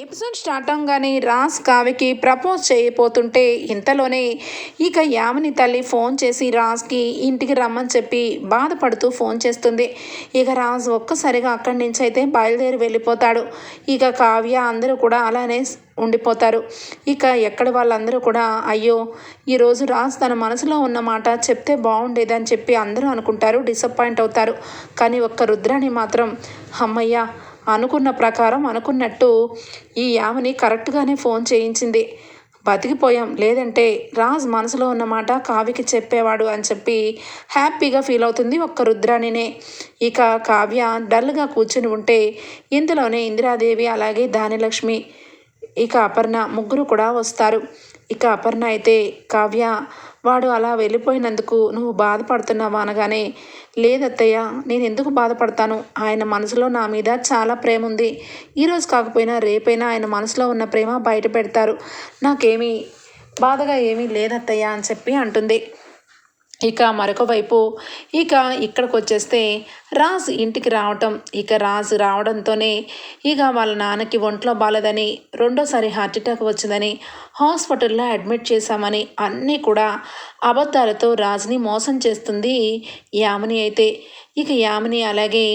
Episode start అవగానే Raj కావ్యకి propose చేయబోతుంటే ఇంతలోనే ఇక యామిని తల్లి ఫోన్ చేసి రాజ్కి ఇంటికి రమ్మని చెప్పి బాధపడుతూ ఫోన్ చేస్తుంది. ఇక రాజ్ ఒక్కసారిగా అక్కడి నుంచి అయితే బయలుదేరి వెళ్ళిపోతాడు. ఇక కావ్య అందరూ కూడా అలానే ఉండిపోతారు. ఇక ఎక్కడ వాళ్ళందరూ కూడా అయ్యో ఈరోజు రాజ్ తన మనసులో ఉన్న మాట చెప్తే బాగుండేదని చెప్పి అందరూ అనుకుంటారు డిసప్పాయింట్ అవుతారు. కానీ ఒక్క రుద్రాని మాత్రం అమ్మయ్య అనుకున్న ప్రకారం అనుకున్నట్టు ఈ యామని కరెక్ట్గానే ఫోన్ చేయించింది. బతికిపోయాం. లేదంటే రాజ్ మనసులో ఉన్న మాట కావ్యకి చెప్పేవాడు అని చెప్పి హ్యాపీగా ఫీల్ అవుతుంది ఒక్క రుద్రాణినే. ఇక కావ్య డల్గా కూర్చుని ఉంటే ఇందులోనే ఇందిరాదేవి అలాగే దానిలక్ష్మి ఇక అపర్ణ ముగ్గురు కూడా వస్తారు. ఇక అపర్ణ అయితే కావ్య వాడు అలా వెళ్ళిపోయినందుకు నువ్వు బాధపడుతున్నావా అనగానే లేదత్తయ్య నేను ఎందుకు బాధపడతాను? ఆయన మనసులో నా మీద చాలా ప్రేమ ఉంది ఈరోజు కాకపోయినా రేపైనా ఆయన మనసులో ఉన్న ప్రేమ బయట పెడతారు. నాకేమీ బాధగా ఏమీ లేదత్తయ్య అని చెప్పి అంటుంది. ఇక మరొక వైపు ఇక ఇక్కడికి వచ్చేస్తే రాజ్ ఇంటికి రావటం ఇక రాజు రావడంతోనే ఇక వాళ్ళ నాన్నకి ఒంట్లో బాలేదని రెండోసారి హార్ట్ అటాక్ వచ్చిందని హాస్పిటల్లో అడ్మిట్ చేశామని అన్నీ కూడా అబద్ధాలతో రాజుని మోసం చేస్తుంది యామిని అయితే. ఇక యామిని అలాగే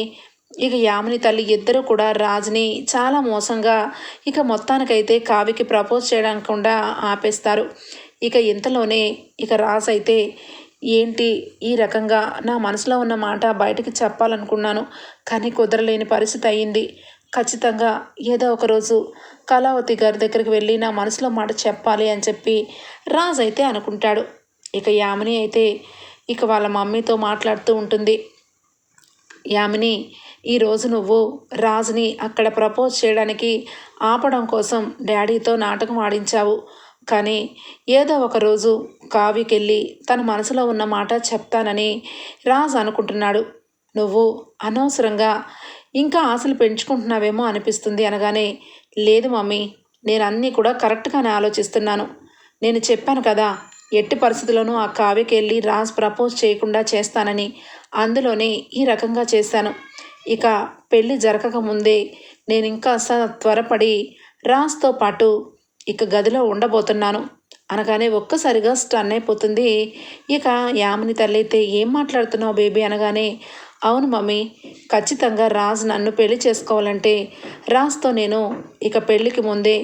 ఇక యామిని తల్లి ఇద్దరు కూడా రాజుని చాలా మోసంగా ఇక మొత్తానికైతే కావికి ప్రపోజ్ చేయడానికి కూడా ఆపేస్తారు. ఇక ఇంతలోనే ఇక రాజు అయితే ఏంటి ఈ రకంగా నా మనసులో ఉన్న మాట బయటకి చెప్పాలనుకున్నాను కానీ కుదరలేని పరిస్థితి అయ్యింది. ఖచ్చితంగా ఏదో ఒకరోజు కళావతి గారి దగ్గరికి వెళ్ళి నా మనసులో మాట చెప్పాలి అని చెప్పి రాజు అయితే అనుకుంటాడు. ఇక యామిని అయితే ఇక వాళ్ళ మమ్మీతో మాట్లాడుతూ ఉంటుంది. యామిని ఈరోజు నువ్వు రాజుని అక్కడ ప్రపోజ్ చేయడానికి ఆపడం కోసం డాడీతో నాటకం ఆడించావు. కానీ ఏదో ఒకరోజు కావికెళ్ళి కావ్యకెళ్ళి తన మనసులో ఉన్న మాట చెప్తానని రాజ్ అనుకుంటున్నాడు. నువ్వు అనవసరంగా ఇంకా ఆశలు పెంచుకుంటున్నావేమో అనిపిస్తుంది అనగానే లేదు మమ్మీ నేను అన్నీ కూడా కరెక్ట్గానే ఆలోచిస్తున్నాను. నేను చెప్పాను కదా ఎట్టి పరిస్థితుల్లోనూ ఆ కావ్యకి వెళ్ళి రాజ్ ప్రపోజ్ చేయకుండా చేస్తానని అందులోనే ఈ రకంగా చేశాను. ఇక పెళ్ళి జరగక ముందే నేను ఇంకా త్వరపడి రాజ్తో పాటు ఇక గదిలో ఉండబోతున్నాను. అనగానే ఒక్కసారిగా స్టన్ అయిపోతుంది. ఇక యామిని తల్లి అయితే ఏం మాట్లాడుతున్నావు బేబీ? అనగానే అవును మమ్మీ ఖచ్చితంగా రాజ్ నన్ను పెళ్ళి చేసుకోవాలంటే రాజ్తో నేను ఇక పెళ్ళికి ముందే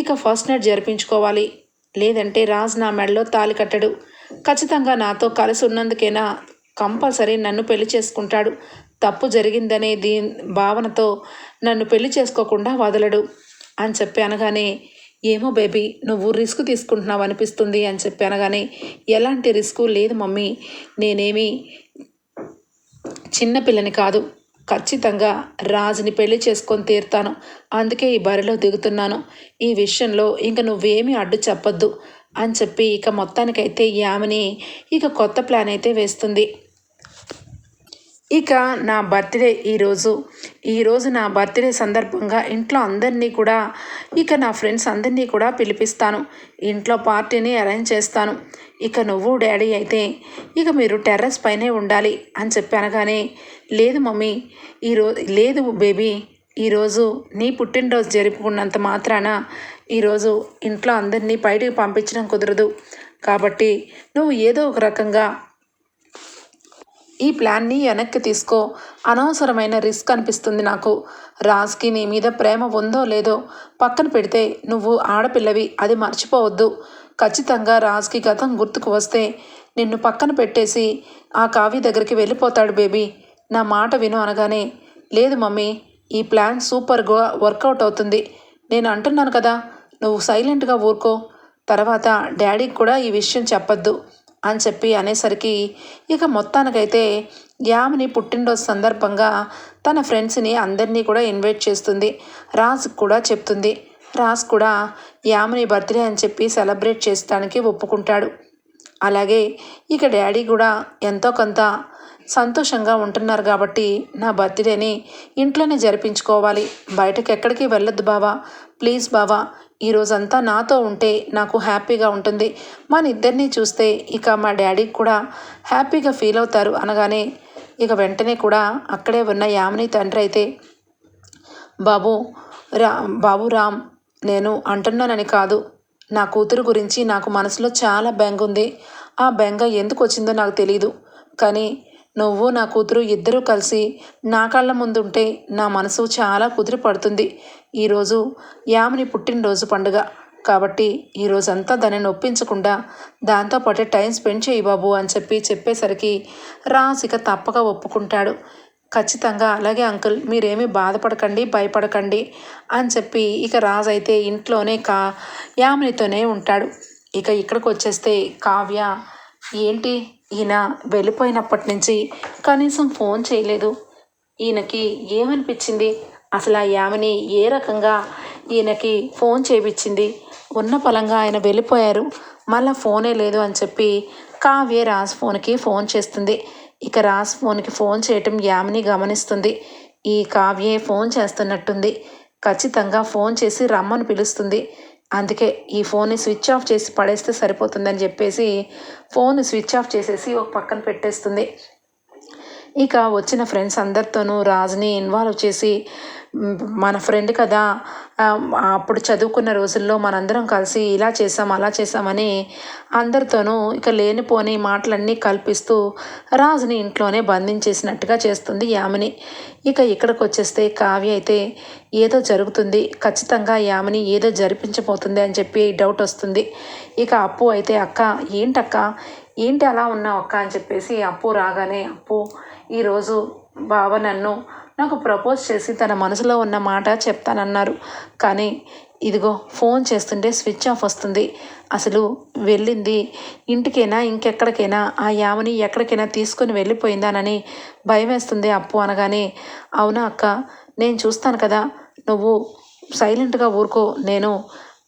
ఇక ఫస్ట్ నైట్ జరిపించుకోవాలి. లేదంటే రాజ్ నా మెడలో తాలి కట్టడు. ఖచ్చితంగా నాతో కలిసి ఉన్నందుకైనా కంపల్సరీ నన్ను పెళ్ళి చేసుకుంటాడు. తప్పు జరిగిందనే దీ భావనతో నన్ను పెళ్ళి చేసుకోకుండా వదలడు అని చెప్పి అనగానే ఏమో బేబీ నువ్వు రిస్క్ తీసుకుంటున్నావు అనిపిస్తుంది అని చెప్పి అనగానే ఎలాంటి రిస్క్ లేదు మమ్మీ నేనేమి చిన్నపిల్లని కాదు. ఖచ్చితంగా రాజుని పెళ్ళి చేసుకొని తీరుతాను. అందుకే ఈ బరిలో దిగుతున్నాను. ఈ విషయంలో ఇంక నువ్వేమీ అడ్డు చెప్పొద్దు అని చెప్పి ఇక మొత్తానికైతే యామిని ఇక కొత్త ప్లాన్ అయితే వేస్తుంది. ఇక నా బర్త్డే ఈరోజు. ఈరోజు నా బర్త్డే సందర్భంగా ఇంట్లో అందరినీ కూడా ఇక నా ఫ్రెండ్స్ అందరినీ కూడా పిలిపిస్తాను. ఇంట్లో పార్టీని అరేంజ్ చేస్తాను. ఇక నువ్వు డాడీ అయితే ఇక మీరు టెర్రస్ పైనే ఉండాలి అని చెప్పానగానే లేదు మమ్మీ ఈరోజు లేదు బేబీ ఈరోజు నీ పుట్టినరోజు జరుపుకున్నంత మాత్రాన ఈరోజు ఇంట్లో అందరినీ బయటికి పంపించడం కుదరదు. కాబట్టి నువ్వు ఏదో ఒక రకంగా ఈ ప్లాన్ని వెనక్కి తీసుకో. అనవసరమైన రిస్క్ అనిపిస్తుంది నాకు. రాజ్కి నీ మీద ప్రేమ ఉందో లేదో పక్కన పెడితే నువ్వు ఆడపిల్లవి అది మర్చిపోవద్దు. ఖచ్చితంగా రాజ్కి గతం గుర్తుకు వస్తే నిన్ను పక్కన పెట్టేసి ఆ కావ్య దగ్గరికి వెళ్ళిపోతాడు బేబీ. నా మాట విను అనగానే లేదు మమ్మీ ఈ ప్లాన్ సూపర్గా వర్కౌట్ అవుతుంది. నేను అంటున్నాను కదా నువ్వు సైలెంట్గా ఊరుకో. తర్వాత డాడీకి కూడా ఈ విషయం చెప్పద్దు. అని చెప్పి అనేసరికి ఇక మొత్తానికైతే యామిని పుట్టినరోజు సందర్భంగా తన ఫ్రెండ్స్ని అందరినీ కూడా ఇన్వైట్ చేస్తుంది. రాజ్ కూడా చెప్తుంది. రాజ్ కూడా యామిని బర్త్డే అని చెప్పి సెలబ్రేట్ చేస్తానికి ఒప్పుకుంటాడు. అలాగే ఇక డాడీ కూడా ఎంతో కొంత సంతోషంగా ఉంటున్నారు కాబట్టి నా బర్త్డేని ఇంట్లోనే జరిపించుకోవాలి. బయటకు ఎక్కడికి వెళ్ళొద్దు బావా. ప్లీజ్ బావా ఈరోజంతా నాతో ఉంటే నాకు హ్యాపీగా ఉంటుంది. మన ఇద్దరిని చూస్తే ఇక మా డాడీకి కూడా హ్యాపీగా ఫీల్ అవుతారు అనగానే ఇక వెంటనే కూడా అక్కడే ఉన్న యామిని తండ్రి అయితే బాబు రా బాబు రామ్ నేను అంటున్నానని కాదు. నా కూతురు గురించి నాకు మనసులో చాలా బెంగ ఉంది ఆ బెంగ ఎందుకు వచ్చిందో నాకు తెలియదు కానీ నువ్వు నా కూతురు ఇద్దరూ కలిసి నా కళ్ళ ముందుంటే నా మనసు చాలా కుదిరి పడుతుంది. ఈరోజు యామిని పుట్టినరోజు పండుగ. కాబట్టి ఈరోజంతా దానిని ఒప్పించకుండా దాంతోపాటే టైం స్పెండ్ చేయి బాబు అని చెప్పి చెప్పేసరికి రాజ్ ఇక తప్పక ఒప్పుకుంటాడు. ఖచ్చితంగా అలాగే అంకుల్ మీరేమీ బాధపడకండి భయపడకండి అని చెప్పి ఇక రాజు అయితే ఇంట్లోనే కా యామినితోనే ఉంటాడు. ఇక ఇక్కడికి వచ్చేస్తే కావ్య ఏంటి? ఈయన వెళ్ళిపోయినప్పటి నుంచి కనీసం ఫోన్ చేయలేదు. ఈయనకి ఏమనిపించింది? అసలు ఆ యామిని ఏ రకంగా ఈయనకి ఫోన్ చేయించింది ఉన్న పలంగా ఆయన వెళ్ళిపోయారు. మళ్ళీ ఫోనే లేదు అని చెప్పి కావ్య రాజ్ ఫోన్కి ఫోన్ చేస్తుంది. ఇక రాజ్ ఫోన్కి ఫోన్ చేయటం యామిని గమనిస్తుంది. ఈ కావ్యే ఫోన్ చేస్తున్నట్టుంది. ఖచ్చితంగా ఫోన్ చేసి రమ్మని పిలుస్తుంది. అందుకే ఈ ఫోన్ని స్విచ్ ఆఫ్ చేసి పడేస్తే సరిపోతుందని చెప్పేసి ఫోన్ స్విచ్ ఆఫ్ చేసేసి ఒక పక్కన పెట్టేస్తుంది. ఇక వచ్చిన ఫ్రెండ్స్ అందరితోనూ రాజుని ఇన్వాల్వ్ చేసి మన ఫ్రెండ్ కదా. అప్పుడు చదువుకున్న రోజుల్లో మనందరం కలిసి ఇలా చేసాం అలా చేసామని అందరితోనూ ఇక లేనిపోని మాటలన్నీ కల్పిస్తూ రాజుని ఇంట్లోనే బంధించేసినట్టుగా చేస్తుంది యామిని. ఇక ఇక్కడికి వచ్చేస్తే కావ్య అయితే ఏదో జరుగుతుంది ఖచ్చితంగా యామిని ఏదో జరిపించబోతుంది అని చెప్పి డౌట్ వస్తుంది. ఇక అప్పు అయితే అక్క ఏంటక్క? ఏంటి అలా ఉన్నావు అక్క? అని చెప్పేసి అప్పు రాగానే అప్పు ఈరోజు బావ నన్ను నాకు ప్రపోజ్ చేసి తన మనసులో ఉన్న మాట చెప్తానన్నారు. కానీ ఇదిగో ఫోన్ చేస్తుంటే స్విచ్ ఆఫ్ వస్తుంది. అసలు వెళ్ళింది. ఇంటికైనా ఇంకెక్కడికైనా? ఆ యామని ఎక్కడికైనా తీసుకొని వెళ్ళిపోయిందానని భయం వేస్తుంది అప్పు అనగానే. అవునా అక్క నేను చూస్తాను కదా. నువ్వు సైలెంట్గా ఊరుకో. నేను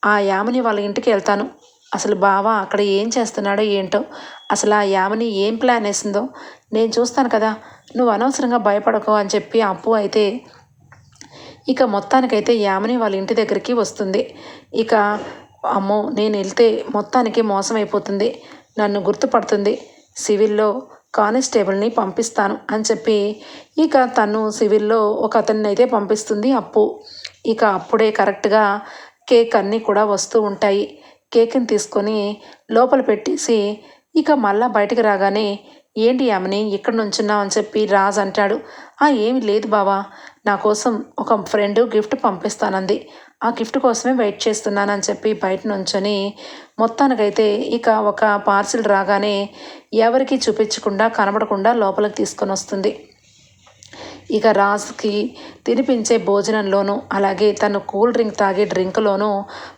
ఆ యామని వాళ్ళ ఇంటికి వెళ్తాను. అసలు బావ అక్కడ ఏం చేస్తున్నాడో ఏంటో? అసలు ఆ యామని ఏం ప్లాన్ వేసిందో? నేను చూస్తాను కదా. నువ్వు అనవసరంగా భయపడకు అని చెప్పి అప్పు అయితే ఇక మొత్తానికైతే యామిని వాళ్ళ ఇంటి దగ్గరికి వస్తుంది. ఇక అమ్మో నేను వెళ్తే మొత్తానికి మోసం అయిపోతుంది. నన్ను గుర్తుపడుతుంది. సివిల్లో కానిస్టేబుల్ని పంపిస్తాను అని చెప్పి ఇక తను సివిల్లో ఒక అతన్ని అయితే పంపిస్తుంది అప్పు. ఇక అప్పుడే కరెక్ట్గా కేక్ అన్నీ కూడా వస్తూ ఉంటాయి. కేక్ని తీసుకొని లోపల పెట్టేసి ఇక మళ్ళా బయటికి రాగానే ఏంటి ఆమెని ఇక్కడ నుంచున్నావు అని చెప్పి రాజ్ అంటాడు. ఆ ఏమి లేదు బావా నా కోసం ఒక ఫ్రెండ్ గిఫ్ట్ పంపిస్తానంది. ఆ గిఫ్ట్ కోసమే వెయిట్ చేస్తున్నానని చెప్పి బయట నుంచొని మొత్తానికైతే ఇక ఒక పార్సిల్ రాగానే ఎవరికి చూపించకుండా కనబడకుండా లోపలికి తీసుకొని వస్తుంది. ఇక రాజ్కి తినిపించే భోజనంలోనూ అలాగే తను కూల్ డ్రింక్ తాగే డ్రింక్లోనూ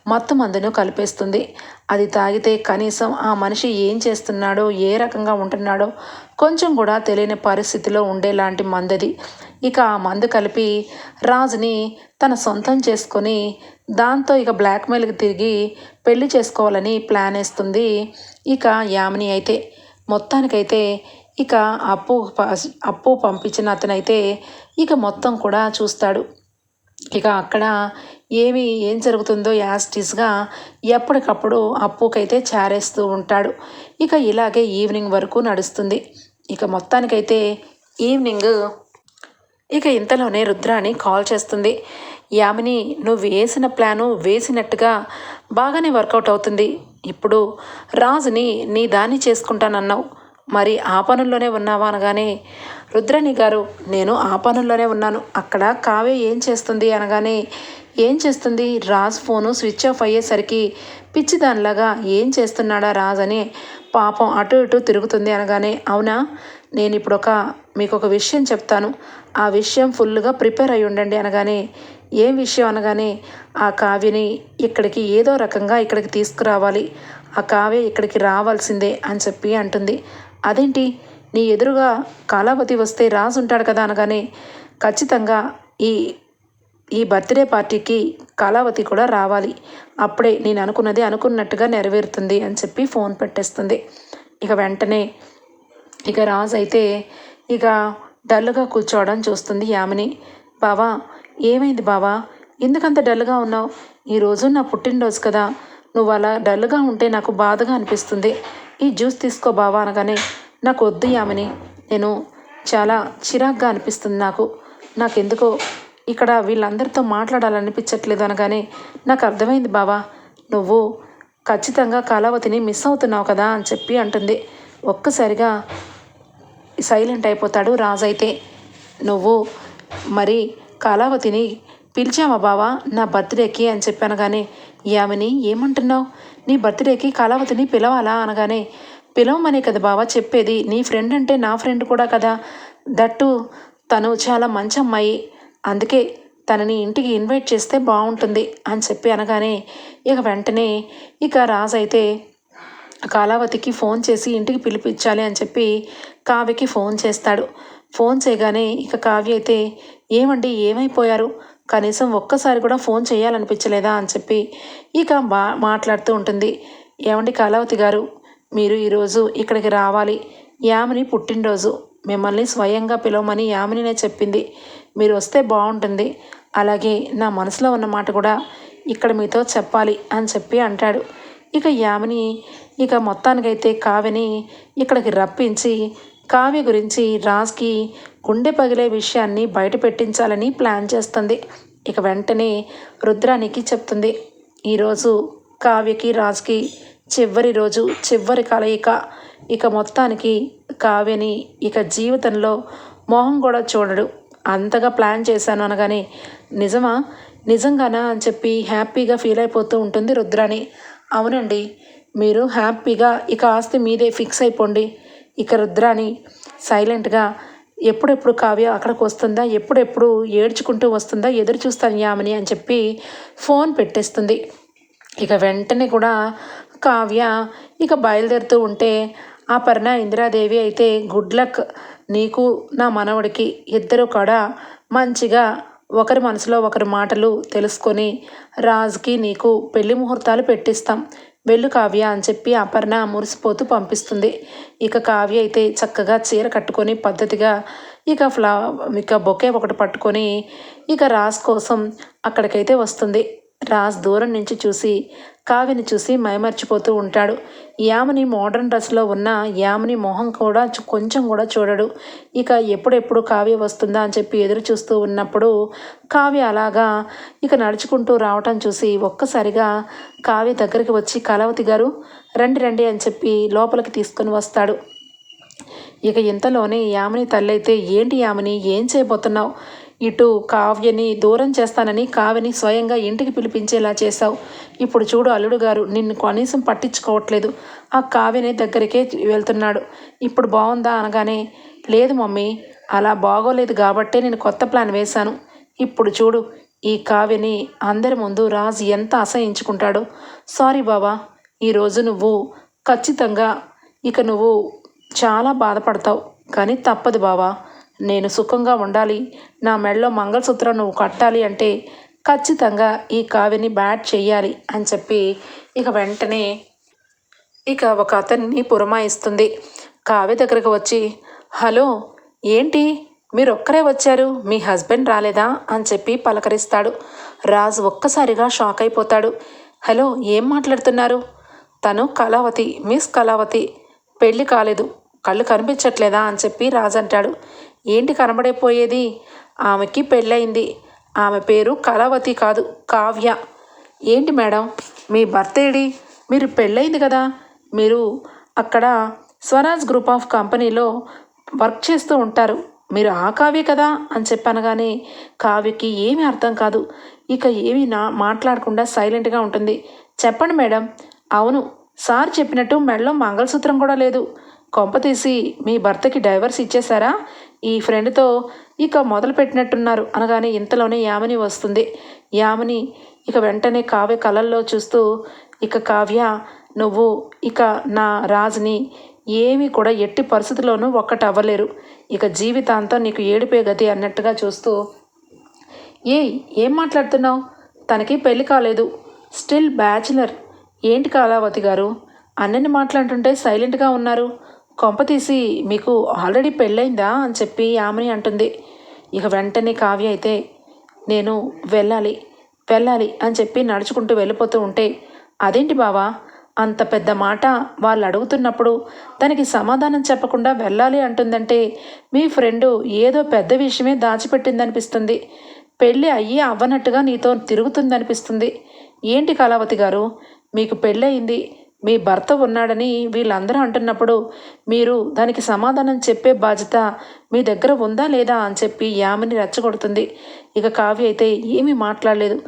మత్తు మందును కలిపేస్తుంది. అది తాగితే కనీసం ఆ మనిషి ఏం చేస్తున్నాడో ఏ రకంగా ఉంటున్నాడో కొంచెం కూడా తెలియని పరిస్థితిలో ఉండేలాంటి మందది. ఇక ఆ మందు కలిపి రాజుని తన సొంతం చేసుకొని దాంతో ఇక బ్లాక్మెయిల్కి తిరిగి పెళ్ళి చేసుకోవాలని ప్లాన్ వేస్తుంది ఇక యామిని అయితే. మొత్తానికైతే ఇక అప్పు ప- అప్పు పంపించిన అతనైతే ఇక మొత్తం కూడా చూస్తాడు. ఇక అక్కడ ఏమి ఏం జరుగుతుందో యాస్టిస్గా ఎప్పటికప్పుడు అప్పుకైతే చేరేస్తూ ఉంటాడు. ఇక ఇలాగే ఈవినింగ్ వరకు నడుస్తుంది. ఇక మొత్తానికైతే ఈవినింగ్ ఇక ఇంతలోనే రుద్రాని కాల్ చేస్తుంది. యామిని నువ్వు వేసిన ప్లాను వేసినట్టుగా బాగానే వర్కౌట్ అవుతుంది. ఇప్పుడు రాజుని నీ దాన్ని చేసుకుంటానన్నావు. మరి ఆ పనుల్లోనే ఉన్నావా అనగానే రుద్రని గారు నేను ఆ పనుల్లోనే ఉన్నాను. అక్కడ కావ్య ఏం చేస్తుంది అనగానే ఏం చేస్తుంది? రాజ్ ఫోను స్విచ్ ఆఫ్ అయ్యేసరికి పిచ్చి దానిలాగా ఏం చేస్తున్నాడా రాజ్ అని పాపం అటు ఇటు తిరుగుతుంది అనగానే అవునా? నేను ఇప్పుడు ఒక మీకు ఒక విషయం చెప్తాను. ఆ విషయం ఫుల్గా ప్రిపేర్ అయి ఉండండి అనగానే ఏం విషయం అనగానే ఆ కావ్యని ఇక్కడికి ఏదో రకంగా ఇక్కడికి తీసుకురావాలి. ఆ కావ్య ఇక్కడికి రావాల్సిందే అని చెప్పి అంటుంది. అదేంటి? నీ ఎదురుగా కాలావతి వస్తే రాజు ఉంటాడు కదా అనగానే ఖచ్చితంగా ఈ ఈ బర్త్డే పార్టీకి కళావతి కూడా రావాలి. అప్పుడే నేను అనుకున్నది అనుకున్నట్టుగా నెరవేరుతుంది అని చెప్పి ఫోన్ పెట్టేస్తుంది. ఇక వెంటనే ఇక రాజు అయితే ఇక డల్గా కూర్చోవడం చూస్తుంది యామిని. బావా ఏమైంది బావా? ఎందుకంత డల్గా ఉన్నావు? ఈరోజు నా పుట్టినరోజు కదా. నువ్వు అలా డల్గా ఉంటే నాకు బాధగా అనిపిస్తుంది. ఈ జ్యూస్ తీసుకో బావా అనగానే నాకు వద్దు యామిని. నేను చాలా చిరాగ్గా అనిపిస్తుంది నాకు. నాకెందుకో ఇక్కడ వీళ్ళందరితో మాట్లాడాలనిపించట్లేదు అనగానే నాకు అర్థమైంది బావా. నువ్వు ఖచ్చితంగా కళావతిని మిస్ అవుతున్నావు కదా అని చెప్పి అంటుంది. ఒక్కసారిగా సైలెంట్ అయిపోతాడు రాజు అయితే నువ్వు మరి కళావతిని పిలిచామా బావా? నా బర్త్డేకి అని చెప్పాను కానీ యామిని ఏమంటున్నావు? నీ బర్త్డేకి కళావతిని పిలవాలా? అనగానే పిలవమనే కదా బావా చెప్పేది. నీ ఫ్రెండ్ అంటే నా ఫ్రెండ్ కూడా కదా. దట్టు తను చాలా మంచి అమ్మాయి. అందుకే తనని ఇంటికి ఇన్వైట్ చేస్తే బాగుంటుంది అని చెప్పి అనగానే ఇక వెంటనే ఇక రాజు అయితే కాలావతికి ఫోన్ చేసి ఇంటికి పిలిపించాలి అని చెప్పి కావ్యకి ఫోన్ చేస్తాడు. ఫోన్ చేయగానే ఇక కావ్య అయితే ఏమండి ఏమైపోయారు? కనీసం ఒక్కసారి కూడా ఫోన్ చేయాలనిపించలేదా అని చెప్పి ఇక బా మాట్లాడుతూ ఉంటుంది. ఏమండి కళావతి గారు మీరు ఈరోజు ఇక్కడికి రావాలి. యామిని పుట్టినరోజు. మిమ్మల్ని స్వయంగా పిలవమని యామినినే చెప్పింది. మీరు వస్తే బాగుంటుంది. అలాగే నా మనసులో ఉన్న మాట కూడా ఇక్కడ మీతో చెప్పాలి అని చెప్పి అంటాడు. ఇక యామిని ఇక మొత్తానికైతే కావిని ఇక్కడికి రప్పించి కావ్య గురించి రాజ్కి గుండె పగిలే విషయాన్ని బయట పెట్టించాలని ప్లాన్ చేస్తుంది. ఇక వెంటనే రుద్రానికి చెప్తుంది. ఈరోజు కావ్యకి రాజ్కి చివరి రోజు చివరి కలయిక. ఇక మొత్తానికి కావ్యని ఇక జీవితంలో మోహం కూడా చూడడు. అంతగా ప్లాన్ చేశాను అనగానే నిజమా? నిజంగానా? అని చెప్పి హ్యాపీగా ఫీల్ అయిపోతూ ఉంటుంది రుద్రాని. అవునండి మీరు హ్యాపీగా ఇక ఆస్తి మీదే ఫిక్స్ అయిపోండి. ఇక రుద్రాని సైలెంట్గా ఎప్పుడెప్పుడు కావ్య అక్కడికి వస్తుందా? ఎప్పుడెప్పుడు ఏడ్చుకుంటూ వస్తుందా? ఎదురు చూస్తాను యామని అని చెప్పి ఫోన్ పెట్టేస్తుంది. ఇక వెంటనే కూడా కావ్య ఇక బయలుదేరుతూ ఉంటే ఆ పర్ణ ఇందిరాదేవి అయితే గుడ్ లక్. నీకు నా మనవడికి ఇద్దరు కూడా మంచిగా ఒకరి మనసులో ఒకరి మాటలు తెలుసుకొని రాజుకి నీకు పెళ్ళి ముహూర్తాలు పెట్టిస్తాం. వెళ్ళు కావ్య అని చెప్పి అపర్ణ మురిసిపోతూ పంపిస్తుంది. ఇక కావ్య అయితే చక్కగా చీర కట్టుకొని పద్ధతిగా ఇక ఫ్లా ఇక బొకే ఒకటి పట్టుకొని ఇక రాస్ కోసం అక్కడికైతే వస్తుంది. రాజ్ దూరం నుంచి చూసి కావ్యని చూసి మైమర్చిపోతూ ఉంటాడు. యామిని మోడర్న్ డ్రెస్లో ఉన్న యామిని మొహం కూడా కొంచెం కూడా చూడడు. ఇక ఎప్పుడెప్పుడు కావ్య వస్తుందా అని చెప్పి ఎదురు చూస్తూ ఉన్నప్పుడు కావ్య అలాగా ఇక నడుచుకుంటూ రావటం చూసి ఒక్కసారిగా కావ్య దగ్గరికి వచ్చి కలవతి గారు రండి రండి అని చెప్పి లోపలికి తీసుకొని వస్తాడు. ఇక ఇంతలోనే యామిని తల్లైతే ఏంటి యామిని? ఏం చేయబోతున్నావు? ఇటు కావ్యని దూరం చేస్తానని కావ్యని స్వయంగా ఇంటికి పిలిపించేలా చేశావు. ఇప్పుడు చూడు అల్లుడు గారు నిన్ను కనీసం పట్టించుకోవట్లేదు. ఆ కావ్యని దగ్గరికే వెళ్తున్నాడు. ఇప్పుడు బాగుందా అనగానే లేదు మమ్మీ అలా బాగోలేదు కాబట్టే నేను కొత్త ప్లాన్ వేశాను. ఇప్పుడు చూడు ఈ కావ్యని అందరి ముందు రాజు ఎంత అసహించుకుంటాడో. సారీ బాబా ఈరోజు నువ్వు ఖచ్చితంగా ఇక నువ్వు చాలా బాధపడతావు. కానీ తప్పదు బావా నేను సుఖంగా ఉండాలి. నా మెడలో మంగళసూత్రం నువ్వు కట్టాలి అంటే ఖచ్చితంగా ఈ కావ్యని బ్యాట్ చేయాలి అని చెప్పి ఇక వెంటనే ఇక ఒక అతన్ని పురమాయిస్తుంది. కావ్య దగ్గరకు వచ్చి హలో ఏంటి? మీరు ఒక్కరే వచ్చారు? మీ హస్బెండ్ రాలేదా? అని చెప్పి పలకరిస్తాడు. రాజు ఒక్కసారిగా షాక్ అయిపోతాడు. హలో ఏం మాట్లాడుతున్నారు? తను కళావతి మిస్ కళావతి. పెళ్ళి కాలేదు. కళ్ళు కనిపించట్లేదా? అని చెప్పి రాజు అంటాడు. ఏంటి కనబడైపోయేది? ఆమెకి పెళ్ళయింది. ఆమె పేరు కళావతి కాదు కావ్య. ఏంటి మేడం? మీ భర్త ఏడి? మీరు పెళ్ళయింది కదా? మీరు అక్కడ స్వరాజ్ గ్రూప్ ఆఫ్ కంపెనీలో వర్క్ చేస్తూ ఉంటారు. మీరు ఆ కావ్య కదా అని చెప్పనగానే కావ్యకి ఏమీ అర్థం కాదు. ఇక ఏమీ నా మాట్లాడకుండా సైలెంట్గా ఉంటుంది. చెప్పండి మేడం. అవును సార్ చెప్పినట్టు మెడలో మంగళసూత్రం కూడా లేదు. కొంప తీసి మీ భర్తకి డైవర్స్ ఇచ్చేశారా? ఈ ఫ్రెండ్తో ఇక మొదలు పెట్టినట్టున్నారు అనగానే ఇంతలోనే యామిని వస్తుంది. యామిని ఇక వెంటనే కావ్య కళల్లో చూస్తూ ఇక కావ్య నువ్వు ఇక నా రాజుని ఏమీ కూడా ఎట్టి పరిస్థితుల్లోనూ ఒక్కటి అవ్వలేరు ఇక జీవితాంతం నీకు ఏడిపే గతి అన్నట్టుగా చూస్తూ ఏయ్ ఏం మాట్లాడుతున్నావు? తనకి పెళ్ళి కాలేదు. Still bachelor. ఏంటి కాలావతి గారు? అన్నని మాట్లాడుతుంటే సైలెంట్గా ఉన్నారు. కొంప తీసి మీకు ఆల్రెడీ పెళ్ళైందా? అని చెప్పి ఆమెని అంటుంది. ఇక వెంటనే కావ్య అయితే నేను వెళ్ళాలి వెళ్ళాలి అని చెప్పి నడుచుకుంటూ వెళ్ళిపోతూ ఉంటే అదేంటి బావా? అంత పెద్ద మాట వాళ్ళు అడుగుతున్నప్పుడు దానికి సమాధానం చెప్పకుండా వెళ్ళాలి అంటుందంటే మీ ఫ్రెండు ఏదో పెద్ద విషయమే దాచిపెట్టిందనిపిస్తుంది. పెళ్ళి అయ్యి అవ్వనట్టుగా నీతో తిరుగుతుందనిపిస్తుంది. ఏంటి కళావతి గారు? మీకు పెళ్ళయింది. మీ భర్త ఉన్నాడని వీళ్ళందరూ అంటున్నప్పుడు మీరు దానికి సమాధానం చెప్పే బాధ్యత మీ దగ్గర ఉందా లేదా అని చెప్పి యామిని రెచ్చగొడుతుంది. ఇక కావ్య అయితే ఏమీ మాట్లాడలేదు.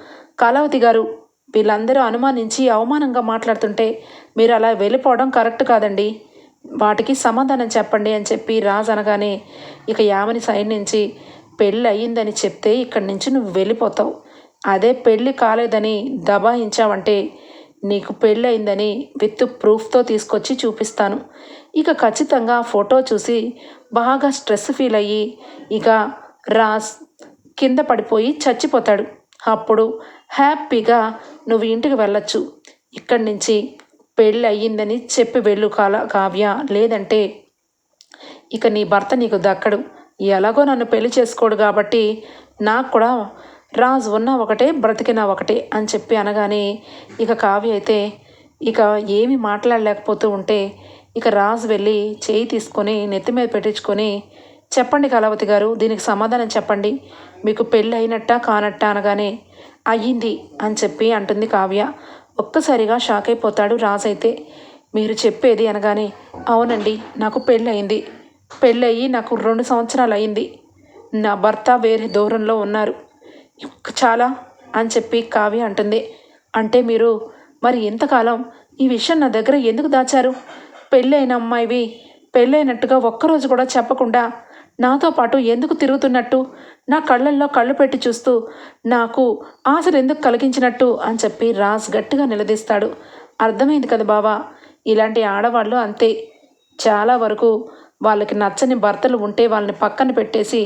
కళావతి గారు వీళ్ళందరూ అనుమానించి అవమానంగా మాట్లాడుతుంటే మీరు అలా వెళ్ళిపోవడం కరెక్ట్ కాదండి. వాటికి సమాధానం చెప్పండి అని చెప్పి రాజు అనగానే ఇక యామని సైడ్ నుంచి పెళ్ళి అయ్యిందని చెప్తే ఇక్కడి నుంచి నువ్వు వెళ్ళిపోతావు. అదే పెళ్ళి కాలేదని దబాయించావంటే నీకు పెళ్ళి అయిందని విత్ ప్రూఫ్తో తీసుకొచ్చి చూపిస్తాను. ఇక ఖచ్చితంగా ఫోటో చూసి బాగా స్ట్రెస్ ఫీల్ అయ్యి ఇక రాస్ కింద పడిపోయి చచ్చిపోతాడు. అప్పుడు హ్యాపీగా నువ్వు ఇంటికి వెళ్ళొచ్చు. ఇక్కడి నుంచి పెళ్ళి అయ్యిందని చెప్పి వెళ్ళు కాల కావ్య. లేదంటే ఇక నీ భర్త నీకు దక్కడు. ఎలాగో నన్ను పెళ్ళి చేసుకోడు కాబట్టి నాకు కూడా రాజు ఉన్న ఒకటే బ్రతికినా ఒకటే అని చెప్పి అనగానే ఇక కావ్య అయితే ఇక ఏమి మాట్లాడలేకపోతూ ఉంటే ఇక రాజు వెళ్ళి చేయి తీసుకొని నెత్తి మీద పెట్టించుకొని చెప్పండి కళావతి గారు దీనికి సమాధానం చెప్పండి. మీకు పెళ్ళి అయినట్టా కానట్టా అనగానే అయ్యింది అని చెప్పి అంటుంది కావ్య. ఒక్కసారిగా షాక్ అయిపోతాడు రాజు అయితే. మీరు చెప్పేది అనగానే అవునండి నాకు పెళ్ళి అయింది. పెళ్ళయి నాకు రెండు సంవత్సరాలు అయింది. నా భర్త వేరే దూరంలో ఉన్నారు. చాలా అని చెప్పి కావ్య అంటుంది. అంటే మీరు మరి ఎంతకాలం ఈ విషయం నా దగ్గర ఎందుకు దాచారు? పెళ్ళైన అమ్మాయివి పెళ్ళైనట్టుగా ఒక్కరోజు కూడా చెప్పకుండా నాతో పాటు ఎందుకు తిరుగుతున్నట్టు? నా కళ్ళల్లో కళ్ళు పెట్టి చూస్తూ నాకు ఆశలు ఎందుకు కలిగించినట్టు? అని చెప్పి రాజ్ గట్టిగా నిలదీస్తాడు. అర్థమైంది కదా బావా ఇలాంటి ఆడవాళ్ళు అంతే. చాలా వరకు వాళ్ళకి నచ్చని భర్తలు ఉంటే వాళ్ళని పక్కన పెట్టేసి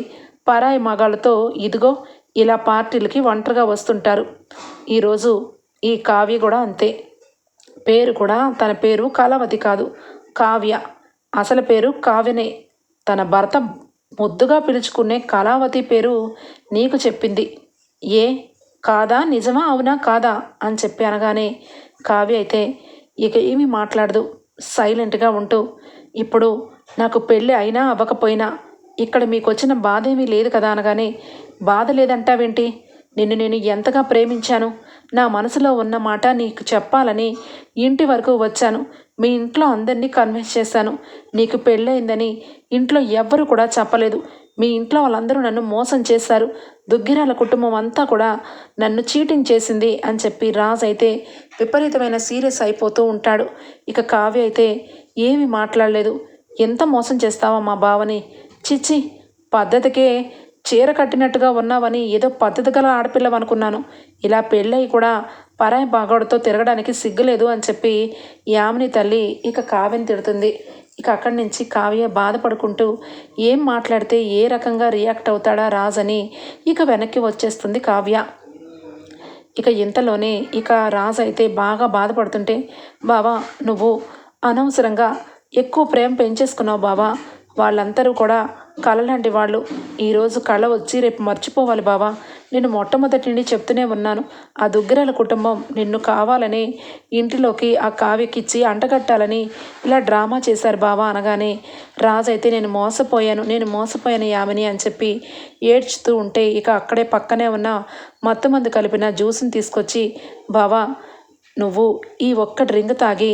పరాయి మగాళ్ళతో ఇదిగో ఇలా పార్టీలకి ఒంటరిగా వస్తుంటారు. ఈరోజు ఈ కావ్య కూడా అంతే. పేరు కూడా తన పేరు కళావతి కాదు. కావ్య అసలు పేరు కావ్యనే. తన భర్త ముద్దుగా పిలుచుకునే కళావతి పేరు నీకు చెప్పింది. ఏ? కాదా? నిజమా? అవునా? కాదా? అని చెప్పి అనగానే కావ్య అయితే ఇక ఏమీ మాట్లాడదు. సైలెంట్గా ఉంటూ ఇప్పుడు నాకు పెళ్ళి అయినా అవ్వకపోయినా ఇక్కడ మీకు వచ్చిన బాధ ఏమీ లేదు కదా అనగానే బాధ లేదంటావేంటి? నిన్ను నేను ఎంతగా ప్రేమించాను? నా మనసులో ఉన్న మాట నీకు చెప్పాలని ఇంటి వరకు వచ్చాను. మీ ఇంట్లో అందరినీ కన్విన్స్ చేశాను. నీకు పెళ్ళయిందని ఇంట్లో ఎవ్వరు కూడా చెప్పలేదు. మీ ఇంట్లో వాళ్ళందరూ నన్ను మోసం చేశారు. దుగ్గిరాల కుటుంబం అంతా కూడా నన్ను చీటింగ్ చేసింది అని చెప్పి రాజ్ అయితే విపరీతమైన సీరియస్ అయిపోతూ ఉంటాడు. ఇక కావ్య అయితే ఏమీ మాట్లాడలేదు. ఎంత మోసం చేస్తావా మా బావని? చిచి పద్ధతికే చీర కట్టినట్టుగా ఉన్నావని ఏదో పద్ధతి గల ఆడపిల్లవనుకున్నాను. ఇలా పెళ్ళయి కూడా పరాయి బాగోడుతో తిరగడానికి సిగ్గులేదు అని చెప్పి యామిని తల్లి ఇక కావ్యని తిడుతుంది. ఇక అక్కడి నుంచి కావ్య బాధపడుకుంటూ ఏం మాట్లాడితే ఏ రకంగా రియాక్ట్ అవుతాడా రాజని ఇక వెనక్కి వచ్చేస్తుంది కావ్య. ఇక ఇంతలోనే ఇక రాజు అయితే బాగా బాధపడుతుంటే బావా నువ్వు అనవసరంగా ఎక్కువ ప్రేమ పెంచేసుకున్నావు బావా. వాళ్ళందరూ కూడా కళ లాంటి వాళ్ళు ఈరోజు కళ వచ్చి రేపు మర్చిపోవాలి బావా. నేను మొట్టమొదటి నుండి చెప్తూనే ఉన్నాను. ఆ దుగ్గిరాల కుటుంబం నిన్ను కావాలని ఇంటిలోకి ఆ కావ్యకిచ్చి అంటగట్టాలని ఇలా డ్రామా చేశారు బావా అనగానే రాజు అయితే నేను మోసపోయాను నేను మోసపోయాను యామిని అని చెప్పి ఏడ్చుతూ ఉంటే ఇక అక్కడే పక్కనే ఉన్న మత్తు మందు కలిపిన జ్యూస్ని తీసుకొచ్చి బావా నువ్వు ఈ ఒక్క డ్రింక్ తాగి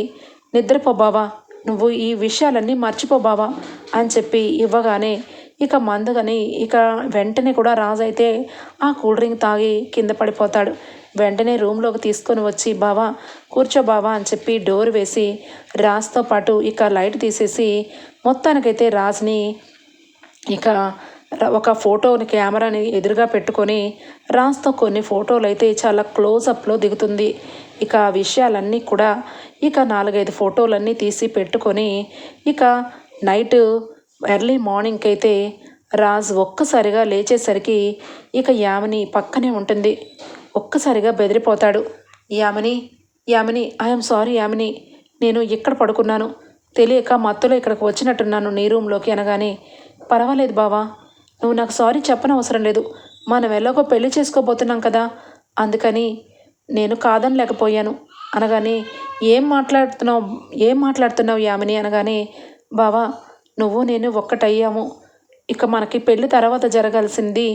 నిద్రపో బావా. నువ్వు ఈ విషయాలన్నీ మర్చిపో బావా అని చెప్పి ఇవ్వగానే ఇక మందుగని ఇక వెంటనే కూడా రాజు అయితే ఆ కూల్ డ్రింక్ తాగి కింద పడిపోతాడు. వెంటనే రూమ్లోకి తీసుకొని వచ్చి బావా కూర్చో బావా అని చెప్పి డోర్ వేసి రాజ్తో పాటు ఇక లైట్ తీసేసి మొత్తానికైతే రాజ్ని ఇక ఒక ఫోటోని కెమెరాని ఎదురుగా పెట్టుకొని రాజ్తో కొన్ని ఫోటోలు అయితే చాలా క్లోజప్లో దిగుతుంది. ఇక ఆ విషయాలన్నీ కూడా ఇక నాలుగైదు ఫోటోలన్నీ తీసి పెట్టుకొని ఇక నైట్ ఎర్లీ మార్నింగ్కి అయితే రాజు ఒక్కసారిగా లేచేసరికి ఇక యామిని పక్కనే ఉంటుంది. ఒక్కసారిగా బెదిరిపోతాడు. యామిని యామిని ఐఎమ్ సారీ యామిని నేను ఇక్కడ పడుకున్నాను. తెలియక మత్తులో ఇక్కడికి వచ్చినట్టున్నాను నీ రూమ్లోకి అనగానే పర్వాలేదు బావా నువ్వు నాకు సారీ చెప్పనవసరం లేదు. మనం ఎలాగో పెళ్ళి చేసుకోబోతున్నాం కదా. అందుకని నేను కాదనలేకపోయాను. అనగానే ఏం మాట్లాడుతున్నావు? ఏం మాట్లాడుతున్నావు యామిని? అనగానే బావా నువ్వు నేను ఒక్కటయ్యాము. ఇక మనకి పెళ్ళి తర్వాత జరగాల్సింది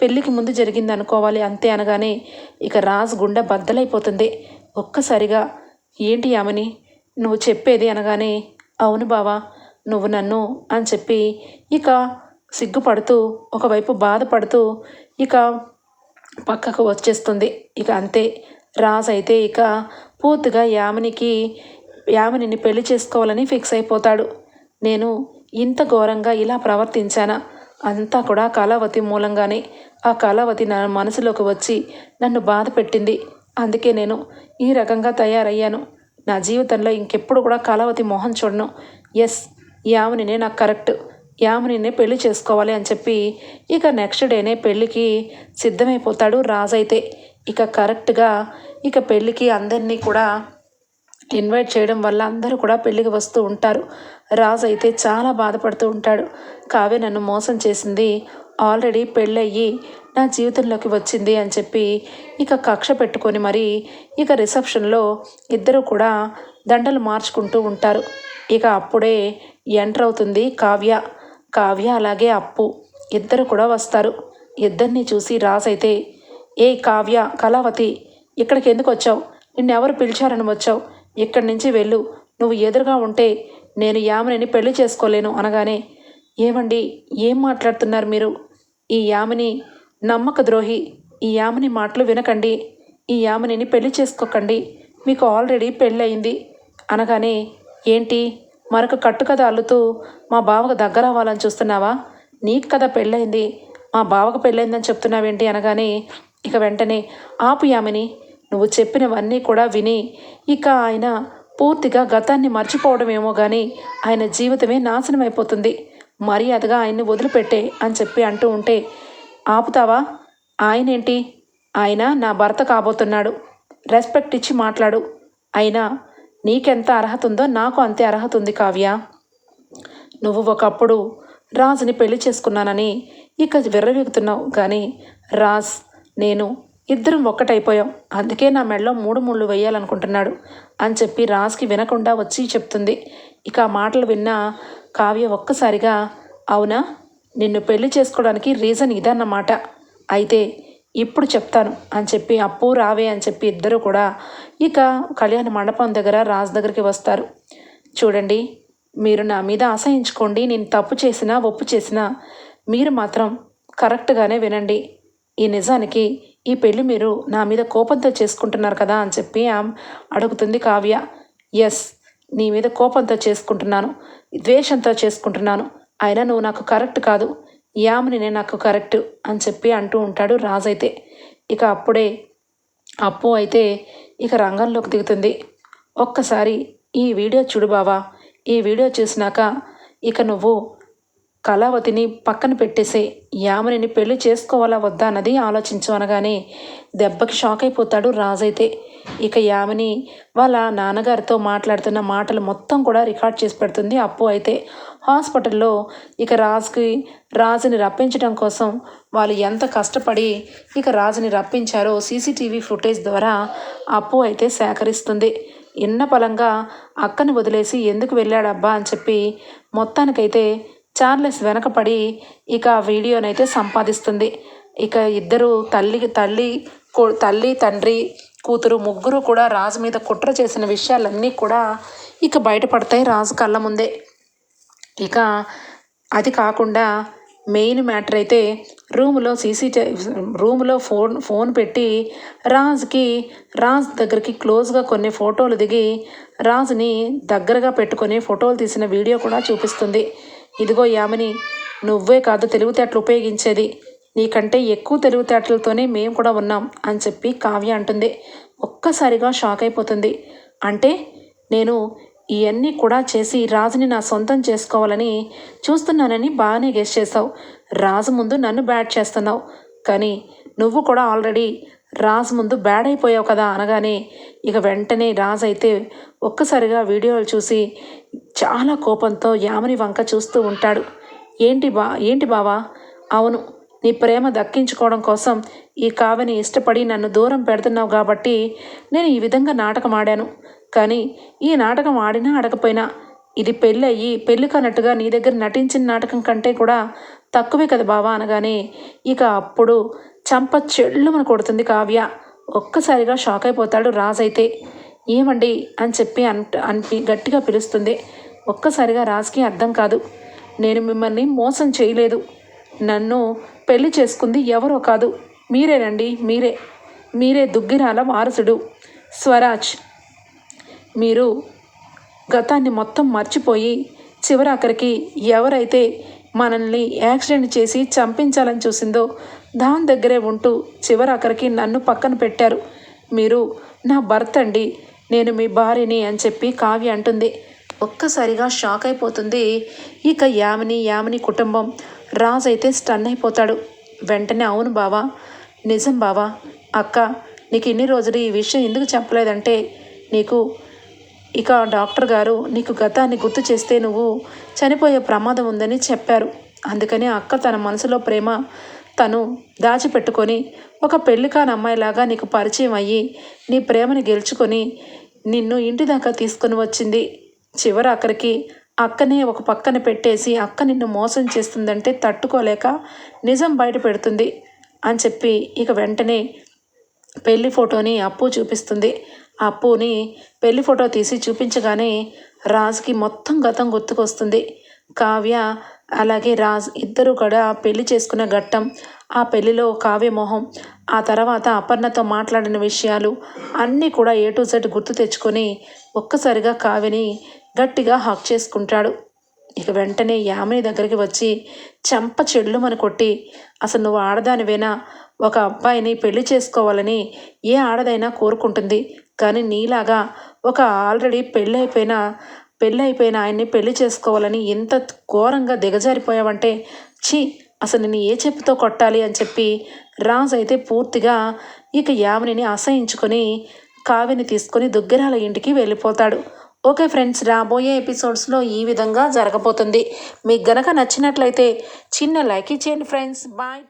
పెళ్ళికి ముందు జరిగింది అనుకోవాలి అంతే అనగానే ఇక రాజు గుండె బద్దలైపోతుంది. ఒక్కసారిగా ఏంటి యామిని? నువ్వు చెప్పేది అనగానే అవును బావా నువ్వు నన్ను అని చెప్పి ఇక సిగ్గుపడుతూ ఒకవైపు బాధపడుతూ ఇక పక్కకు వచ్చేస్తుంది. ఇక అంతే. రాజు అయితే ఇక పూర్తిగా యామినికి యామినిని పెళ్ళి చేసుకోవాలని ఫిక్స్ అయిపోతాడు. నేను ఇంత ఘోరంగా ఇలా ప్రవర్తించానా? అంతా కూడా కళావతి మూలంగానే. ఆ కళావతి నా మనసులోకి వచ్చి నన్ను బాధ పెట్టింది. అందుకే నేను ఈ రకంగా తయారయ్యాను. నా జీవితంలో ఇంకెప్పుడు కూడా కళావతి మొహం చూడను. ఎస్ యామినినే నాకు కరెక్ట్. యామినినే పెళ్ళి చేసుకోవాలి అని చెప్పి ఇక నెక్స్ట్ డేనే పెళ్ళికి సిద్ధమైపోతాడు రాజైతే. ఇక కరెక్ట్గా ఇక పెళ్ళికి అందరినీ కూడా ఇన్వైట్ చేయడం వల్ల అందరూ కూడా పెళ్ళికి వస్తూ ఉంటారు. రాజు అయితే చాలా బాధపడుతూ ఉంటాడు. కావ్య నన్ను మోసం చేసింది. ఆల్రెడీ పెళ్ళయ్యి నా జీవితంలోకి వచ్చింది అని చెప్పి ఇక కక్ష పెట్టుకొని మరి ఇక రిసెప్షన్లో ఇద్దరు కూడా దండలు మార్చుకుంటూ ఉంటారు. ఇక అప్పుడే ఎంటర్ అవుతుంది కావ్య. కావ్య అలాగే అప్పు. ఇద్దరు కూడా వస్తారు. ఇద్దరిని చూసి రాజైతే ఏ కావ్య కళావతి ఇక్కడికి ఎందుకు వచ్చావు? నిన్నెవరు పిలిచారని వచ్చావు? ఇక్కడి నుంచి వెళ్ళు. నువ్వు ఎదురుగా ఉంటే నేను యామినిని పెళ్ళి చేసుకోలేను అనగానే ఏమండి? ఏం మాట్లాడుతున్నారు మీరు? ఈ యామిని నమ్మక ద్రోహి. ఈ యామిని మాటలు వినకండి. ఈ యామినిని పెళ్ళి చేసుకోకండి. మీకు ఆల్రెడీ పెళ్ళయింది అనగానే ఏంటి? మరొక కట్టుకథ అల్లుతూ మా బావకు దగ్గర అవ్వాలని చూస్తున్నావా? నీకు కదా పెళ్ళయింది. మా బావకు పెళ్ళయిందని చెప్తున్నావేంటి అనగానే ఇక వెంటనే ఆపుయామిని నువ్వు చెప్పినవన్నీ కూడా విని ఇక ఆయన పూర్తిగా గతాన్ని మర్చిపోవడమేమో కానీ ఆయన జీవితమే నాశనం అయిపోతుంది మర్యాదగా ఆయన్ని వదిలిపెట్టే అని చెప్పి అంటూ ఉంటే ఆపుతావా? ఆయనేంటి? ఆయన నా భర్త కాబోతున్నాడు. రెస్పెక్ట్ ఇచ్చి మాట్లాడు. అయినా నీకెంత అర్హత ఉందో నాకు అంతే అర్హత ఉంది కావ్య. నువ్వు ఒకప్పుడు రాజుని పెళ్ళి చేసుకున్నానని ఇక విర్రవీగుతున్నావు కానీ రాజ్ నేను ఇద్దరం ఒక్కటైపోయాం. అందుకే నా మెడలో మూడు ముళ్ళు వేయాలనుకుంటున్నాడు అని చెప్పి రాజ్కి వినకుండా వచ్చి చెప్తుంది. ఇక ఆ మాటలు విన్న కావ్య ఒక్కసారిగా అవునా? నిన్ను పెళ్ళి చేసుకోవడానికి రీజన్ ఇదన్నమాట. అయితే ఇప్పుడు చెప్తాను అని చెప్పి అప్పు రావే అని చెప్పి ఇద్దరు కూడా ఇక కళ్యాణ మండపం దగ్గర రాజ్ దగ్గరికి వస్తారు. చూడండి మీరు నా మీద ఆశయించుకోండి నేను తప్పు చేసినా ఒప్పు చేసినా మీరు మాత్రం కరెక్ట్గానే వినండి. ఈ నిజానికి ఈ పెళ్ళి మీరు నా మీద కోపంతో చేసుకుంటున్నారు కదా అని చెప్పి ఆమ్ అడుగుతుంది కావ్య. ఎస్ నీ మీద కోపంతో చేసుకుంటున్నాను. ద్వేషంతో చేసుకుంటున్నాను. అయినా నువ్వు నాకు కరెక్ట్ కాదు. యామినినే నాకు కరెక్ట్ అని చెప్పి అంటూ ఉంటాడు రాజైతే. ఇక అప్పుడే అప్పు అయితే ఇక రంగంలోకి దిగుతుంది. ఒక్కసారి ఈ వీడియో చూడు బావా. ఈ వీడియో చూసినాక ఇక నువ్వు కళావతిని పక్కన పెట్టేసే యామినిని పెళ్ళి చేసుకోవాలా వద్దా అన్నది ఆలోచించు అనగానే దెబ్బకి షాక్ అయిపోతాడు రాజైతే ఇక యామిని వాళ్ళ నాన్నగారితో మాట్లాడుతున్న మాటలు మొత్తం కూడా రికార్డ్ చేసి పెడుతుంది అప్పు అయితే. హాస్పిటల్లో ఇక రాజుకి రాజుని రప్పించడం కోసం వాళ్ళు ఎంత కష్టపడి ఇక రాజుని రప్పించారో సీసీటీవీ ఫుటేజ్ ద్వారా అప్పు అయితే సేకరిస్తుంది. ఇన్న పలంగా అక్కని వదిలేసి ఎందుకు వెళ్ళాడబ్బా అని చెప్పి మొత్తానికైతే చార్లెస్ వెనకపడి ఇక ఆ వీడియోనైతే సంపాదిస్తుంది. ఇక ఇద్దరు తల్లి తల్లి తల్లి తండ్రి కూతురు ముగ్గురు కూడా రాజు మీద కుట్ర చేసిన విషయాలన్నీ కూడా ఇక బయటపడతాయి రాజు కళ్ళ ముందే. ఇక అది కాకుండా మెయిన్ మ్యాటర్ అయితే రూములో సీసీ రూములో ఫోన్ ఫోన్ పెట్టి రాజ్కి రాజ్ దగ్గరికి క్లోజ్గా కొన్ని ఫోటోలు దిగి రాజుని దగ్గరగా పెట్టుకొని ఫోటోలు తీసిన వీడియో కూడా చూపిస్తుంది. ఇదిగో యామిని నువ్వే కాదు తెలివితేటలు ఉపయోగించేది. నీకంటే ఎక్కువ తెలివితేటలతోనే మేము కూడా ఉన్నాం అని చెప్పి కావ్య అంటుంది. ఒక్కసారిగా షాక్ అయిపోతుంది. అంటే నేను ఇవన్నీ కూడా చేసి రాజుని నా సొంతం చేసుకోవాలని చూస్తున్నానని బాగానే గెస్ట్ చేసావు రాజు ముందు నన్ను బ్యాట్ చేస్తున్నావు. కానీ నువ్వు కూడా ఆల్రెడీ రాజు ముందు బ్యాడ్ అయిపోయావు కదా అనగానే ఇక వెంటనే రాజు అయితే ఒక్కసారిగా వీడియోలు చూసి చాలా కోపంతో యామిని వంక చూస్తూ ఉంటాడు. ఏంటి బా ఏంటి బావా? అవును నీ ప్రేమ దక్కించుకోవడం కోసం ఈ కావ్యని ఇష్టపడి నన్ను దూరం పెడుతున్నావు కాబట్టి నేను ఈ విధంగా నాటకం ఆడాను. కానీ ఈ నాటకం ఆడినా ఆడకపోయినా ఇది పెళ్ళి అయ్యి పెళ్ళి కానట్టుగా నీ దగ్గర నటించిన నాటకం కంటే కూడా తక్కువే కదా బావా అనగానే ఇక అప్పుడు చంప చెల్లుమని కొడుతుంది కావ్య. ఒక్కసారిగా షాక్ అయిపోతాడు రాజ్ అయితే. ఏమండి అని చెప్పి అంట అనిపి గట్టిగా పిలుస్తుంది. ఒక్కసారిగా రాజ్కి అర్థం కాదు. నేను మిమ్మల్ని మోసం చేయలేదు. నన్ను పెళ్ళి చేసుకుంది ఎవరో కాదు. మీరేనండి మీరే. మీరే దుగ్గిరాల వారసుడు. స్వరాజ్ మీరు గతాన్ని మొత్తం మర్చిపోయి చివరాఖరికి ఎవరైతే మనల్ని యాక్సిడెంట్ చేసి చంపించాలని చూసిందో దాని దగ్గరే ఉంటూ చివరాఖరికి నన్ను పక్కన పెట్టారు. మీరు నా భర్త అండి నేను మీ భార్యని అని చెప్పి కావ్య అంటుంది. ఒక్కసారిగా షాక్ అయిపోతుంది. ఇక యామిని యామిని కుటుంబం రాజు అయితే స్టన్ అయిపోతాడు. వెంటనే అవును బావా నిజం బావా అక్క నీకు ఇన్ని రోజులు ఈ విషయం ఎందుకు చెప్పలేదంటే నీకు ఇక డాక్టర్ గారు నీకు గతాన్ని గుర్తు చేస్తే నువ్వు చనిపోయే ప్రమాదం ఉందని చెప్పారు. అందుకని అక్క తన మనసులో ప్రేమ తను దాచిపెట్టుకొని ఒక పెళ్ళి కాని అమ్మాయిలాగా నీకు పరిచయం అయ్యి నీ ప్రేమని గెలుచుకొని నిన్ను ఇంటి దాకా తీసుకొని వచ్చింది. చివరి అక్కడికి అక్కనే ఒక పక్కన పెట్టేసి అక్క నిన్ను మోసం చేస్తుందంటే తట్టుకోలేక నిజం బయట పెడుతుంది అని చెప్పి ఇక వెంటనే పెళ్ళి ఫోటోని అప్పు చూపిస్తుంది. అప్పుని పెళ్ళి ఫోటో తీసి చూపించగానే రాజ్కి మొత్తం గతం గుర్తుకొస్తుంది. కావ్య అలాగే రాజ్ ఇద్దరు కూడా పెళ్ళి చేసుకున్న ఘట్టం ఆ పెళ్ళిలో కావ్య మొహం ఆ తర్వాత అపర్ణతో మాట్లాడిన విషయాలు అన్నీ కూడా ఏ టు జెడ్ గుర్తు తెచ్చుకొని ఒక్కసారిగా కావ్యని గట్టిగా హక్ చేసుకుంటాడు. ఇక వెంటనే యామిని దగ్గరికి వచ్చి చెంప చెల్లుమని కొట్టి అసలు నువ్వు ఆడదానివేనా? ఒక అబ్బాయిని పెళ్ళి చేసుకోవాలని ఏ ఆడదైనా కోరుకుంటుంది. కానీ నీలాగా ఒక ఆల్రెడీ పెళ్ళైపోయిన పెళ్ళైపోయిన ఆయన్ని పెళ్ళి చేసుకోవాలని ఎంత ఘోరంగా దిగజారిపోయావంటే ఛీ అసలు నేను ఏ చెప్పుతో కొట్టాలి? అని చెప్పి రాజు అయితే పూర్తిగా ఇక యామినిని అసహించుకొని కావ్యని తీసుకొని దుగ్గరాల ఇంటికి వెళ్ళిపోతాడు. ఓకే ఫ్రెండ్స్ రాబోయే ఎపిసోడ్స్లో ఈ విధంగా జరగబోతుంది. మీకు గనక నచ్చినట్లయితే చిన్న లైక్ ఇచ్చేయండి ఫ్రెండ్స్. బాయ్.